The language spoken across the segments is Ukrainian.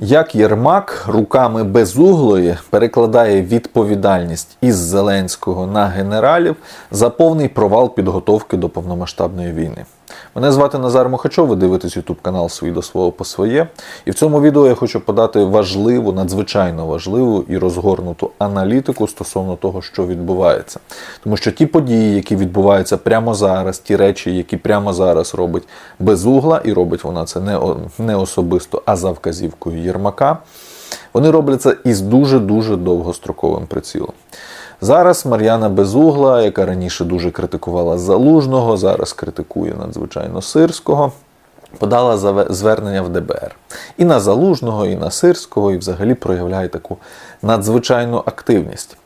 Як Єрмак руками безуглої перекладає відповідальність із Зеленського на генералів за повний провал підготовки до повномасштабної війни. Мене звати Назар Мухачов, ви дивитесь YouTube канал «Свій до свого по своє. І в цьому відео я хочу подати важливу, надзвичайно важливу і розгорнуту аналітику стосовно того, що відбувається. Тому що ті події, які відбуваються прямо зараз, ті речі, які прямо зараз робить безугла, і робить вона це не, не особисто, а за вказівкою Єрмака, вони роблять це із дуже-дуже довгостроковим прицілом. Зараз Мар'яна Безугла, яка раніше дуже критикувала Залужного, зараз критикує надзвичайно Сирського, подала звернення в ДБР. І на Залужного, і на Сирського, і взагалі проявляє таку надзвичайну активність.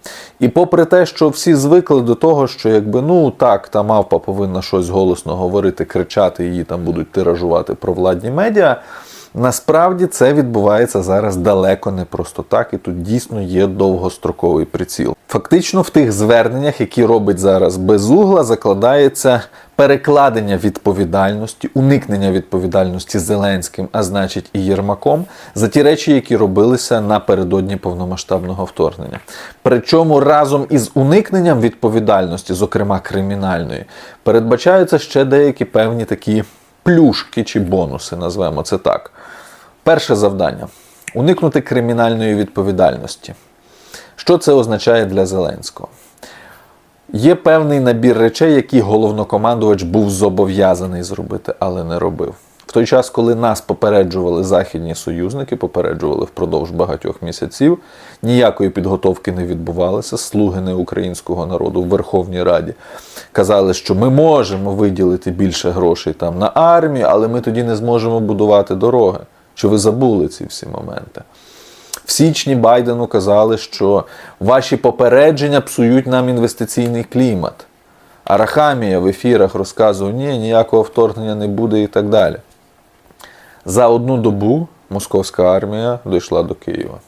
І попри те, що всі звикли до того, що якби ну так, та мавпа повинна щось голосно говорити, кричати, її там будуть тиражувати провладні медіа. Насправді це відбувається зараз далеко не просто так, і тут дійсно є довгостроковий приціл. Фактично, в тих зверненнях, які робить зараз безугла, закладається перекладення відповідальності, уникнення відповідальності Зеленським, а значить і Єрмаком, за ті речі, які робилися напередодні повномасштабного вторгнення. Причому разом із уникненням відповідальності, зокрема кримінальної, передбачаються ще деякі певні такі плюшки чи бонуси, назвемо це так. Перше завдання уникнути кримінальної відповідальності. Що це означає для Зеленського? Є певний набір речей, які головнокомандувач був зобов'язаний зробити, але не робив. Той час, коли нас попереджували західні союзники, попереджували впродовж багатьох місяців, ніякої підготовки не відбувалося. Слуги неукраїнського народу в Верховній Раді казали, що ми можемо виділити більше грошей там на армію, але ми тоді не зможемо будувати дороги. Чи ви забули ці всі моменти? В січні Байдену казали, що ваші попередження псують нам інвестиційний клімат. А Рахамія в ефірах розказував, ні, ніякого вторгнення не буде і так далі. За одну добу московська армія дійшла до Києва.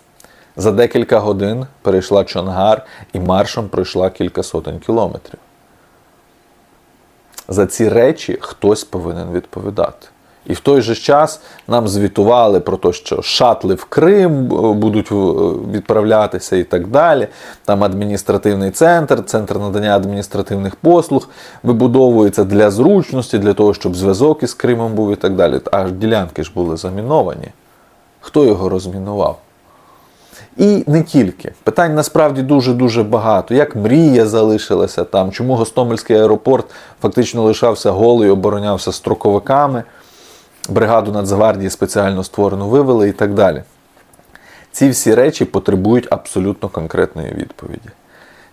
За декілька годин перейшла Чонгар і маршем пройшла кілька сотень кілометрів. За ці речі хтось повинен відповідати. І в той же час нам звітували про те, що шатли в Крим е, будуть е, відправлятися і так далі. Там адміністративний центр, центр надання адміністративних послуг вибудовується для зручності, для того, щоб зв'язок із Кримом був і так далі. Аж ділянки ж були заміновані. Хто його розмінував? І не тільки. Питань насправді дуже-дуже багато. Як мрія залишилася там, чому Гостомельський аеропорт фактично лишався голий, оборонявся строковиками, бригаду Нацгвардії спеціально створену вивели і так далі. Ці всі речі потребують абсолютно конкретної відповіді.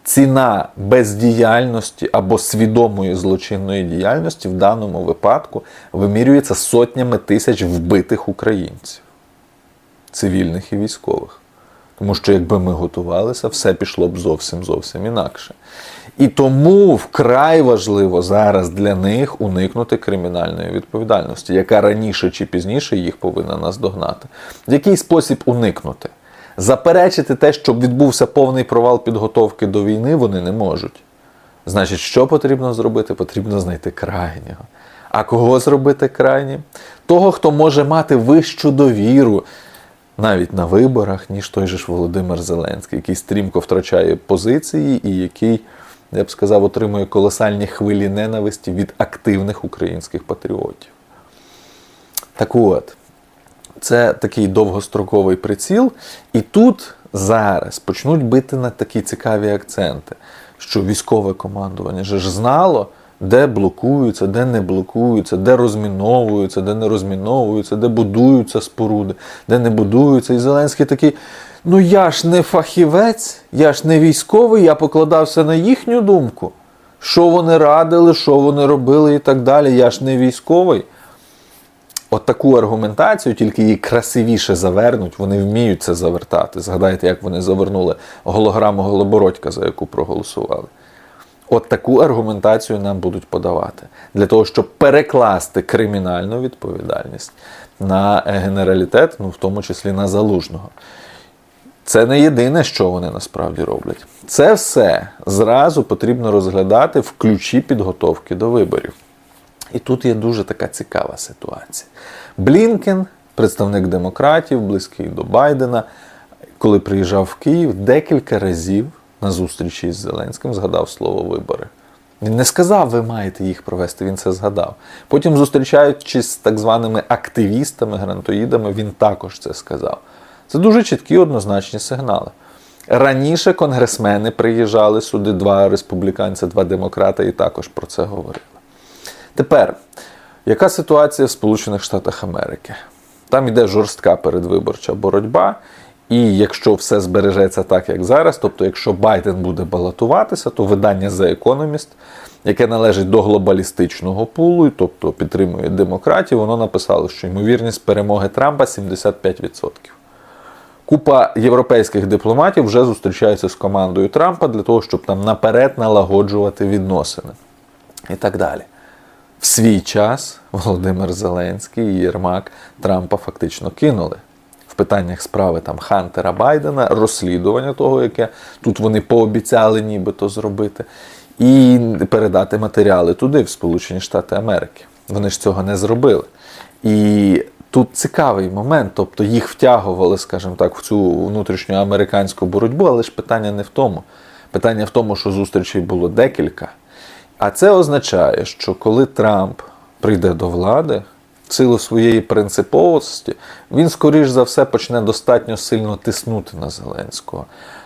Ціна бездіяльності або свідомої злочинної діяльності в даному випадку вимірюється сотнями тисяч вбитих українців, цивільних і військових. Тому що якби ми готувалися, все пішло б зовсім зовсім інакше. І тому вкрай важливо зараз для них уникнути кримінальної відповідальності, яка раніше чи пізніше їх повинна наздогнати. В який спосіб уникнути? Заперечити те, щоб відбувся повний провал підготовки до війни, вони не можуть. Значить, що потрібно зробити? Потрібно знайти крайнього. А кого зробити крайнім? Того, хто може мати вищу довіру навіть на виборах, ніж той же ж Володимир Зеленський, який стрімко втрачає позиції і який, я б сказав, отримує колосальні хвилі ненависті від активних українських патріотів. Так от, це такий довгостроковий приціл, і тут зараз почнуть бити на такі цікаві акценти, що військове командування ж знало, де блокуються, де не блокуються, де розміновуються, де не розміновуються, де будуються споруди, де не будуються. І Зеленський такий. Ну я ж не фахівець, я ж не військовий, я покладався на їхню думку. Що вони радили, що вони робили і так далі. Я ж не військовий. От таку аргументацію, тільки її красивіше завернуть, вони вміють це завертати. Згадайте, як вони завернули голограму Голобородька, за яку проголосували. От таку аргументацію нам будуть подавати для того, щоб перекласти кримінальну відповідальність на е, генералітет, ну в тому числі на залужного. Це не єдине, що вони насправді роблять. Це все зразу потрібно розглядати в ключі підготовки до виборів. І тут є дуже така цікава ситуація. Блінкен представник демократів, близький до Байдена, коли приїжджав в Київ, декілька разів на зустрічі із Зеленським згадав слово вибори. Він не сказав, ви маєте їх провести, він це згадав. Потім, зустрічаючись з так званими активістами, грантоїдами, він також це сказав. Це дуже чіткі однозначні сигнали. Раніше конгресмени приїжджали сюди, два республіканці, два демократи, і також про це говорили. Тепер, яка ситуація в Сполучених Штатах Америки? Там йде жорстка передвиборча боротьба, і якщо все збережеться так, як зараз, тобто, якщо Байден буде балотуватися, то видання The Economist, яке належить до глобалістичного пулу, тобто підтримує демократів, воно написало, що ймовірність перемоги Трампа 75%. Купа європейських дипломатів вже зустрічаються з командою Трампа для того, щоб там наперед налагоджувати відносини і так далі. В свій час Володимир Зеленський і Єрмак Трампа фактично кинули в питаннях справи там Хантера Байдена, розслідування того, яке тут вони пообіцяли нібито зробити, і передати матеріали туди, в Сполучені Штати Америки. Вони ж цього не зробили. І тут цікавий момент, тобто їх втягували, скажімо так, в цю внутрішню американську боротьбу, але ж питання не в тому. Питання в тому, що зустрічей було декілька. А це означає, що коли Трамп прийде до влади, силу своєї принциповості, він, скоріш за все, почне достатньо сильно тиснути на Зеленського.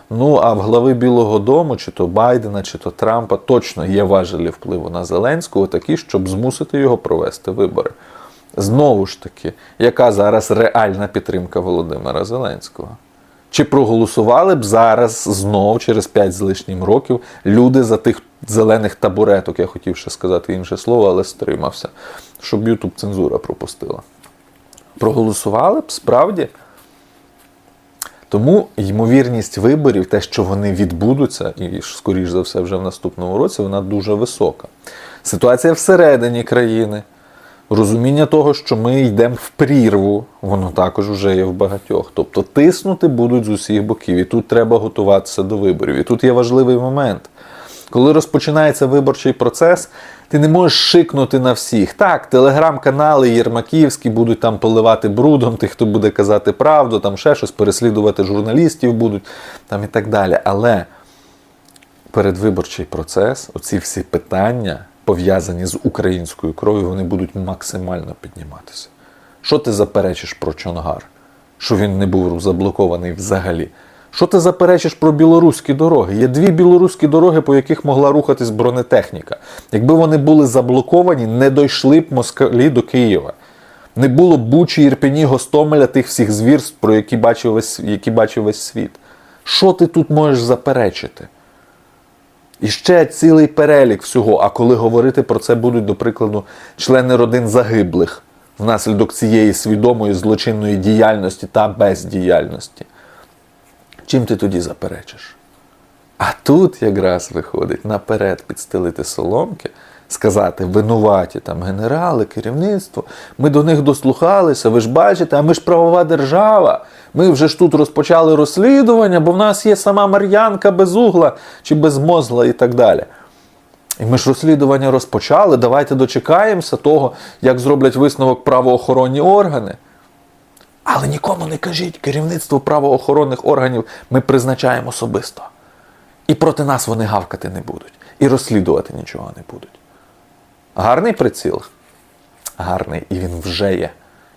Ну а в глави Білого Дому, чи то Байдена, чи то Трампа, точно є важелі впливу на Зеленського, такі, щоб змусити його провести вибори. Знову ж таки, яка зараз реальна підтримка Володимира Зеленського? Чи проголосували б зараз знов через 5 з лишнім років люди за тих зелених табуреток, я хотів ще сказати інше слово, але стримався, щоб Ютуб цензура пропустила. Проголосували б справді? Тому ймовірність виборів, те, що вони відбудуться, і скоріш за все вже в наступному році, вона дуже висока. Ситуація всередині країни. Розуміння того, що ми йдемо в прірву, воно також вже є в багатьох. Тобто тиснути будуть з усіх боків. І тут треба готуватися до виборів. І тут є важливий момент. Коли розпочинається виборчий процес, ти не можеш шикнути на всіх. Так, телеграм-канали Єрмаківські будуть там поливати брудом, тих, хто буде казати правду, там ще щось, переслідувати журналістів будуть там і так далі. Але передвиборчий процес, оці всі питання, пов'язані з українською кров'ю, вони будуть максимально підніматися. Що ти заперечиш про Чонгар? Що він не був заблокований взагалі? Що ти заперечиш про білоруські дороги? Є дві білоруські дороги, по яких могла рухатись бронетехніка. Якби вони були заблоковані, не дійшли б москалі до Києва. Не було Бучі, Ірпені, Гостомеля, тих всіх звірств, про які бачив весь, які бачив весь світ. Що ти тут можеш заперечити? І ще цілий перелік всього. А коли говорити про це будуть, до прикладу, члени родин загиблих внаслідок цієї свідомої злочинної діяльності та бездіяльності. Чим ти тоді заперечиш? А тут якраз виходить наперед підстелити соломки, сказати, винуваті там генерали, керівництво, ми до них дослухалися, ви ж бачите, а ми ж правова держава. Ми вже ж тут розпочали розслідування, бо в нас є сама Мар'янка без угла чи без мозла і так далі. І ми ж розслідування розпочали. Давайте дочекаємося того, як зроблять висновок правоохоронні органи. Але нікому не кажіть, керівництво правоохоронних органів ми призначаємо особисто. І проти нас вони гавкати не будуть. І розслідувати нічого не будуть. Гарний приціл? Гарний, і він вже є.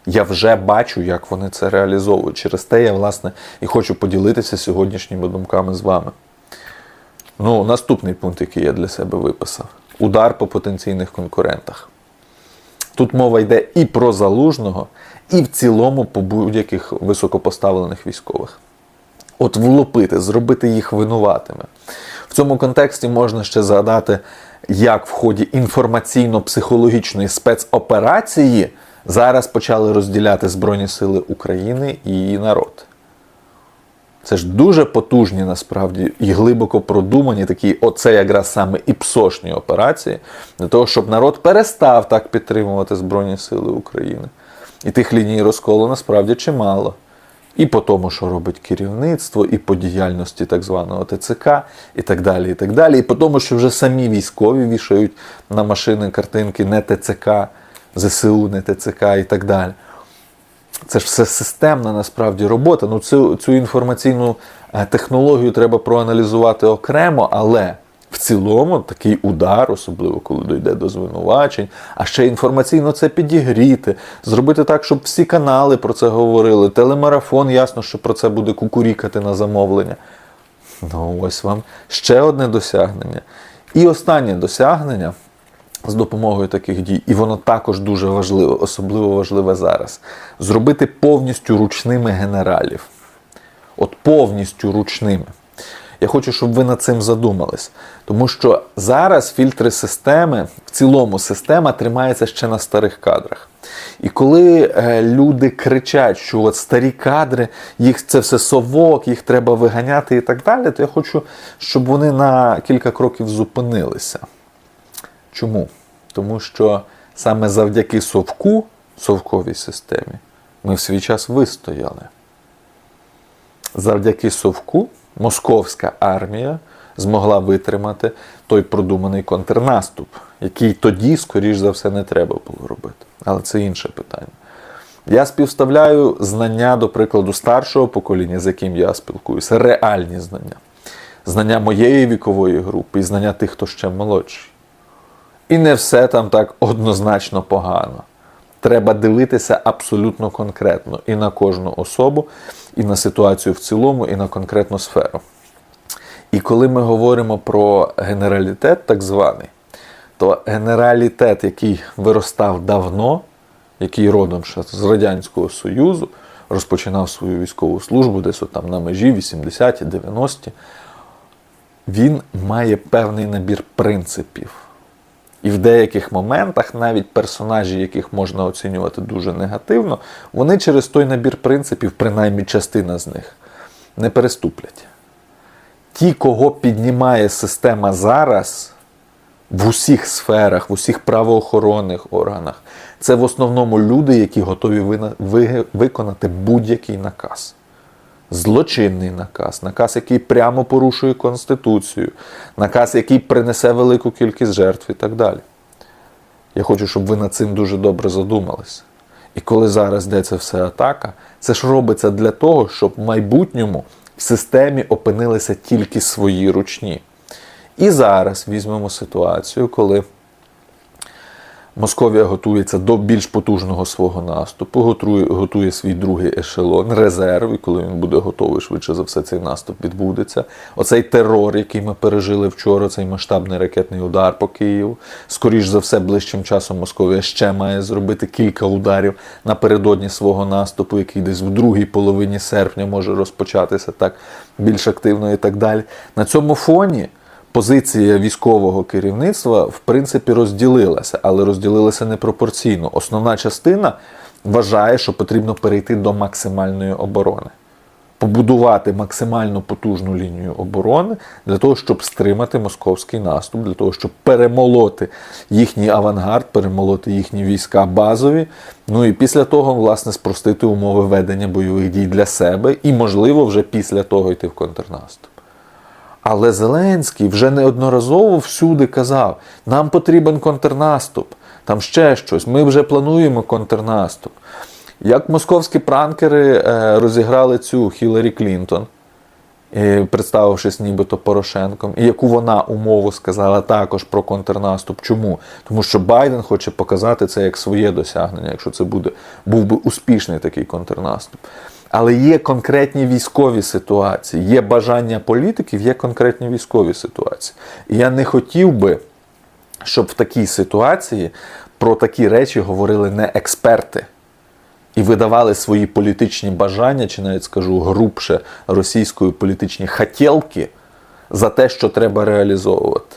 Я вже бачу, як вони це реалізовують. Через те я, власне, і хочу поділитися сьогоднішніми думками з вами. Ну, наступний пункт, який я для себе виписав: удар по потенційних конкурентах. Тут мова йде і про залужного, і в цілому по будь-яких високопоставлених військових. От влупити, зробити їх винуватими. В цьому контексті можна ще згадати, як в ході інформаційно-психологічної спецоперації зараз почали розділяти Збройні Сили України і її народ. Це ж дуже потужні насправді і глибоко продумані такі, оце якраз саме іпсошні операції, для того, щоб народ перестав так підтримувати Збройні Сили України. І тих ліній розколу насправді чимало. І по тому, що робить керівництво, і по діяльності так званого ТЦК, і так далі. І так далі. І по тому, що вже самі військові вішають на машини картинки не ТЦК, ЗСУ, не ТЦК і так далі. це ж все системна насправді робота. Ну, цю, цю інформаційну е, технологію треба проаналізувати окремо, але в цілому такий удар, особливо коли дійде до звинувачень, а ще інформаційно це підігріти, зробити так, щоб всі канали про це говорили. Телемарафон, ясно, що про це буде кукурікати на замовлення. Ну, ось вам ще одне досягнення. І останнє досягнення з допомогою таких дій, і воно також дуже важливе, особливо важливе зараз. Зробити повністю ручними генералів. От повністю ручними. Я хочу, щоб ви над цим задумались. Тому що зараз фільтри системи, в цілому система тримається ще на старих кадрах. І коли е, люди кричать, що от старі кадри, їх це все совок, їх треба виганяти і так далі, то я хочу, щоб вони на кілька кроків зупинилися. Чому? Тому що саме завдяки совку, совковій системі, ми в свій час вистояли. Завдяки совку московська армія змогла витримати той продуманий контрнаступ, який тоді, скоріш за все, не треба було робити. Але це інше питання. Я співставляю знання, до прикладу, старшого покоління, з яким я спілкуюся, реальні знання. Знання моєї вікової групи і знання тих, хто ще молодший. І не все там так однозначно погано. Треба дивитися абсолютно конкретно і на кожну особу, і на ситуацію в цілому, і на конкретну сферу. І коли ми говоримо про генералітет, так званий, то генералітет, який виростав давно, який родом ще з Радянського Союзу, розпочинав свою військову службу десь от там на межі 80-ті, 90-ті, він має певний набір принципів. І в деяких моментах навіть персонажі, яких можна оцінювати дуже негативно, вони через той набір принципів, принаймні частина з них, не переступлять. Ті, кого піднімає система зараз в усіх сферах, в усіх правоохоронних органах, це в основному люди, які готові виконати будь-який наказ. Злочинний наказ, наказ, який прямо порушує Конституцію, наказ, який принесе велику кількість жертв і так далі. Я хочу, щоб ви над цим дуже добре задумалися. І коли зараз йдеться все атака, це ж робиться для того, щоб в майбутньому в системі опинилися тільки свої ручні. І зараз візьмемо ситуацію, коли Московія готується до більш потужного свого наступу, готує, готує свій другий ешелон, резерв, і коли він буде готовий, швидше за все, цей наступ відбудеться. Оцей терор, який ми пережили вчора, цей масштабний ракетний удар по Києву. Скоріш за все, ближчим часом Московія ще має зробити кілька ударів напередодні свого наступу, який десь в другій половині серпня може розпочатися так більш активно і так далі. На цьому фоні позиція військового керівництва в принципі розділилася, але розділилася непропорційно. Основна частина вважає, що потрібно перейти до максимальної оборони. Побудувати максимально потужну лінію оборони для того, щоб стримати московський наступ, для того, щоб перемолоти їхній авангард, перемолоти їхні війська базові. Ну і після того, власне, спростити умови ведення бойових дій для себе, і, можливо, вже після того йти в контрнаступ. Але Зеленський вже неодноразово всюди казав: нам потрібен контрнаступ, там ще щось. Ми вже плануємо контрнаступ. Як московські пранкери е, розіграли цю Хіларі Клінтон, е, представившись нібито Порошенком, і яку вона умову сказала також про контрнаступ. Чому? Тому що Байден хоче показати це як своє досягнення, якщо це буде, був би успішний такий контрнаступ. Але є конкретні військові ситуації, є бажання політиків, є конкретні військові ситуації. І я не хотів би, щоб в такій ситуації про такі речі говорили не експерти і видавали свої політичні бажання, чи навіть скажу грубше російської політичні хотілки за те, що треба реалізовувати.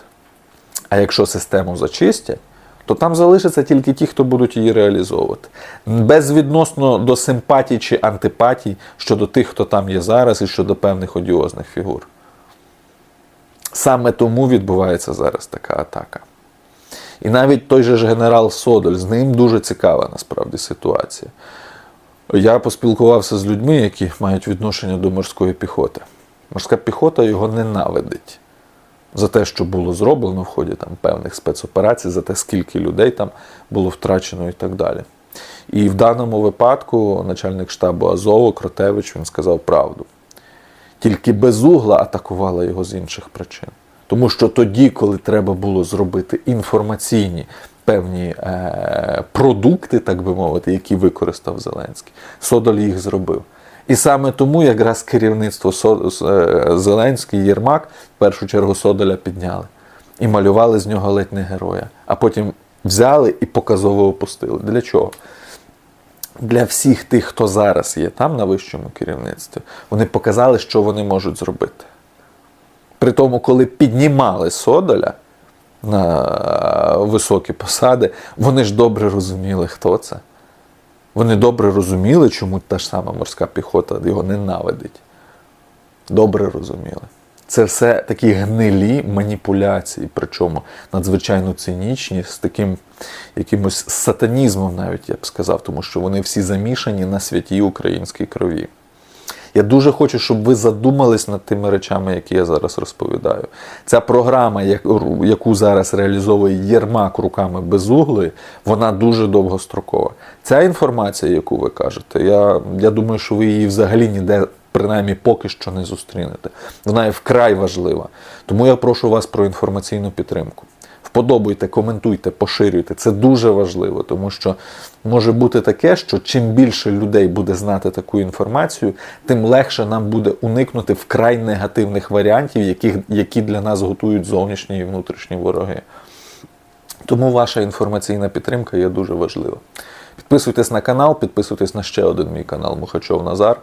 А якщо систему зачистять, то там залишаться тільки ті, хто будуть її реалізовувати. Безвідносно до симпатій чи антипатій щодо тих, хто там є зараз, і щодо певних одіозних фігур. Саме тому відбувається зараз така атака. І навіть той же ж генерал Содоль, з ним дуже цікава насправді ситуація. Я поспілкувався з людьми, які мають відношення до морської піхоти. Морська піхота його ненавидить за те, що було зроблено в ході там, певних спецоперацій, за те, скільки людей там було втрачено і так далі. І в даному випадку начальник штабу Азову Кротевич він сказав правду. Тільки безугла атакувала його з інших причин. Тому що тоді, коли треба було зробити інформаційні певні е, продукти, так би мовити, які використав Зеленський, Содоль їх зробив. І саме тому якраз керівництво е, Зеленський Єрмак в першу чергу Содоля підняли і малювали з нього ледь не героя, а потім взяли і показово опустили. Для чого? для всіх тих, хто зараз є там на вищому керівництві, вони показали, що вони можуть зробити. При тому, коли піднімали Содоля на високі посади, вони ж добре розуміли, хто це. Вони добре розуміли, чому та ж сама морська піхота його ненавидить. Добре розуміли. Це все такі гнилі маніпуляції, причому надзвичайно цинічні, з таким якимось сатанізмом, навіть я б сказав, тому що вони всі замішані на святій українській крові. Я дуже хочу, щоб ви задумались над тими речами, які я зараз розповідаю. Ця програма, яку зараз реалізовує Єрмак руками безугли, вона дуже довгострокова. Ця інформація, яку ви кажете, я, я думаю, що ви її взагалі ніде, принаймні, поки що не зустрінете. Вона є вкрай важлива. Тому я прошу вас про інформаційну підтримку. Вподобайте, коментуйте, поширюйте. Це дуже важливо, тому що може бути таке, що чим більше людей буде знати таку інформацію, тим легше нам буде уникнути вкрай негативних варіантів, яких, які для нас готують зовнішні і внутрішні вороги. Тому ваша інформаційна підтримка є дуже важлива. Підписуйтесь на канал, підписуйтесь на ще один мій канал Мухачов Назар.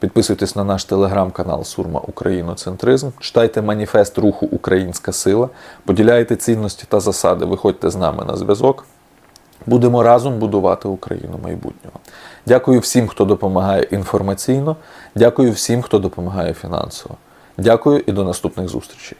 Підписуйтесь на наш телеграм-канал Сурма Україноцентризм. Читайте маніфест руху Українська сила, поділяйте цінності та засади. Виходьте з нами на зв'язок. Будемо разом будувати Україну майбутнього. Дякую всім, хто допомагає інформаційно. Дякую всім, хто допомагає фінансово. Дякую і до наступних зустрічей.